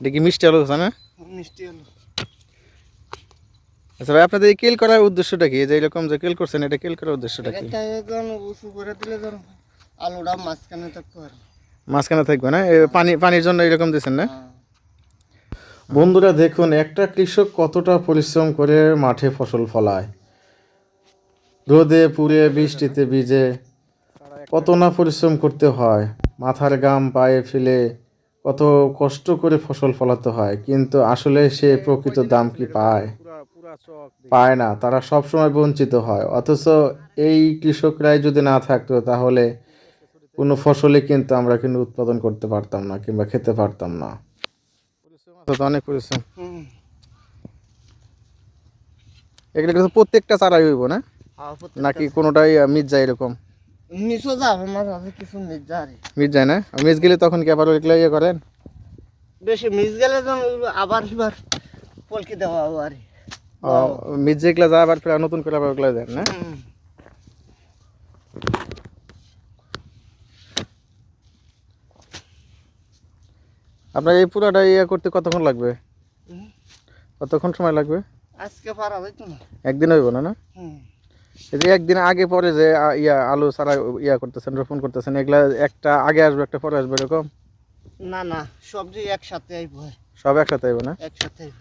এটা কি মিষ্টি আলু না? মিষ্টি আলু। আচ্ছা ভাই আপনাদের কেল করার উদ্দেশ্যটা কি? যে এরকম যে কেল করছেন এটা কেল করার উদ্দেশ্যটা কি? উঁচু করে দিলে ধরো আলুটা মাঝখানে পারে। মাঝখানে থাকবে না? পানি পানির জন্য এরকম দিচ্ছেন না? হ্যাঁ। বন্ধুরা দেখুন একটা কৃষক কতটা পরিশ্রম করে মাঠে ফসল ফলায়। রোদে পুড়ে বৃষ্টিতে ভিজে কত না পরিশ্রম করতে হয় মাথার গাম পায়ে ফেলে কত কষ্ট করে ফসল ফলাতে হয় কিন্তু আসলে সে প্রকৃত দাম কি পায়? পায় না তারা সব সময় বঞ্চিত হয়। অথচ এই কৃষকরাই যদি না থাকতো তাহলে কোনো ফসলে কিন্তু আমরা কিন্তু উৎপাদন করতে পারতাম না কিংবা খেতে পারতাম না। অনেক পরিশ্রম। এগুলো কিন্তু প্রত্যেকটা চারাই হইব না? হ্যাঁ, নাকি কোনোটাই মিট যায় এরকম? মিশো যাবে মাঝে মাঝে কিছু মিস যারে মিট যায় না? মিস গেলে তখন কি আবার ওইগুলো ইয়ে করেন? বেশি মিস গেলে আবার এবার পলকি দেওয়া আর মিট যেগুলো যায় আবার ফের নতুন করে আবার ওগুলো দেন না? আপনার এই পুরাটা ইয়ে করতে কতক্ষণ লাগবে? কতক্ষণ সময় লাগবে? আজকে পারা যাইতো না। একদিন হইব না না? হুম। যে একদিন আগে পরে যে ইয়া আলু সারা ইয়া করতেছেন রোপণ করতেছেন এগুলা একটা আগে আসবে একটা পরে আসবে এরকম? না না সবজি একসাথে আইব সব একসাথে আইব না? একসাথে আইব।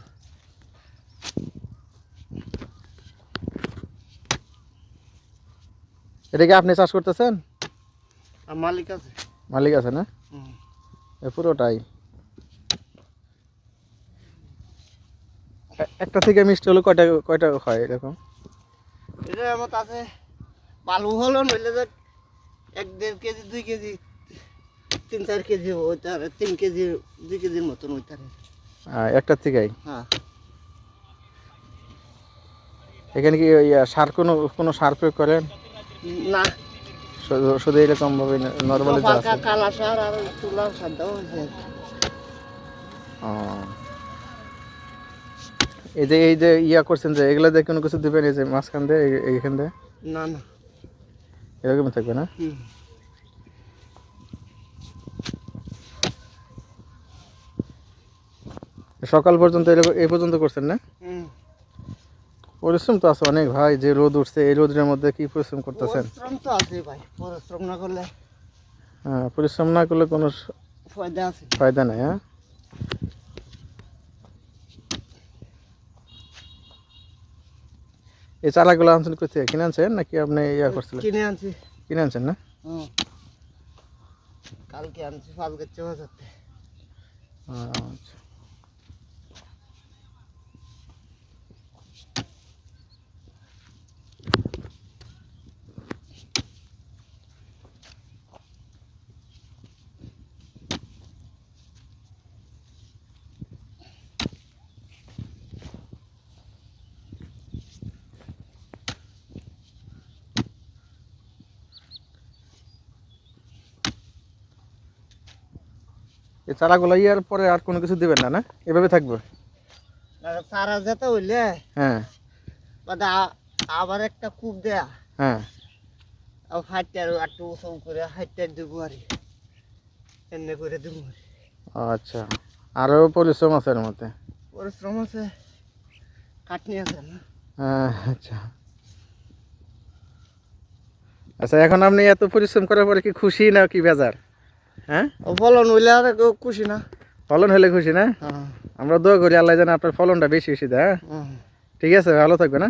এটা কি আপনি চাষ করতেছেন? মালিক আছে। মালিক আছে না? পুরোটাই। একটা থেকে মিষ্টি হলো কয়টা কয়টা হয় এরকম? এটা আমার কাছে বালু হলো নইলে যে এক দেড় কেজি দুই কেজি তিন চার কেজি ওইটারে তিন কেজি দুই কেজির মতন ওইটারে আহ, একটা থেকেই? হ্যাঁ। এখানে কি সার কোনো কোনো সার প্রয়োগ করেন? না। শুধু এরকম ভাবে নর্মালি কালা সার আর তুলা সার দেওয়া হয়েছে। এই যে এই যে ইয়া করছেন যে এগুলা দিয়ে কোনো কিছু দিবেন এই যে মাঝখান দিয়ে এইখান দিয়ে? না না। এরকম থাকবে না? সকাল পর্যন্ত এরকম এই পর্যন্ত করছেন না? পরিশ্রম তো আছে অনেক ভাই যে রোদ উঠছে এই রোদের মধ্যে কি পরিশ্রম করতেছেন? পরিশ্রম তো আছে ভাই পরিশ্রম না করলে হ্যাঁ পরিশ্রম না করলে কোনো ফায়দা আছে। ফায়দা নাই হ্যাঁ? এই চারাগুলো আনছেন কোথায় কিনে আনছেন নাকি আপনি ইয়া করছিলেন? কিনে আনছি। কিনে আনছেন না? কালকে আনছি পাঁচ গাছ আচ্ছা। এই চারাগুলো ইয়ার পরে আর কোনো কিছু দিবেন না না? এভাবে থাকবে? সারা যেতে হইলে হ্যাঁ। আবার একটা কূপ দেয়া। হ্যাঁ। আর একটু উঁচু করে হাইটটা দেবো আর এমনি করে দেবো আর আচ্ছা। আরও পরিশ্রম আছে এর মধ্যে? পরিশ্রম আছে কাটনি আছে না? হ্যাঁ, আচ্ছা। আচ্ছা এখন আপনি এত পরিশ্রম করার পরে কি খুশি না কি বেজার? হ্যাঁ? ফলন হইলে আর খুশি না। ফলন হলে খুশি না? হ্যাঁ। আমরা দোয়া করি আল্লাহ যেন আপনার ফলনটা বেশি বেশি দেয় হ্যাঁ? ঠিক আছে ভালো থাকবে না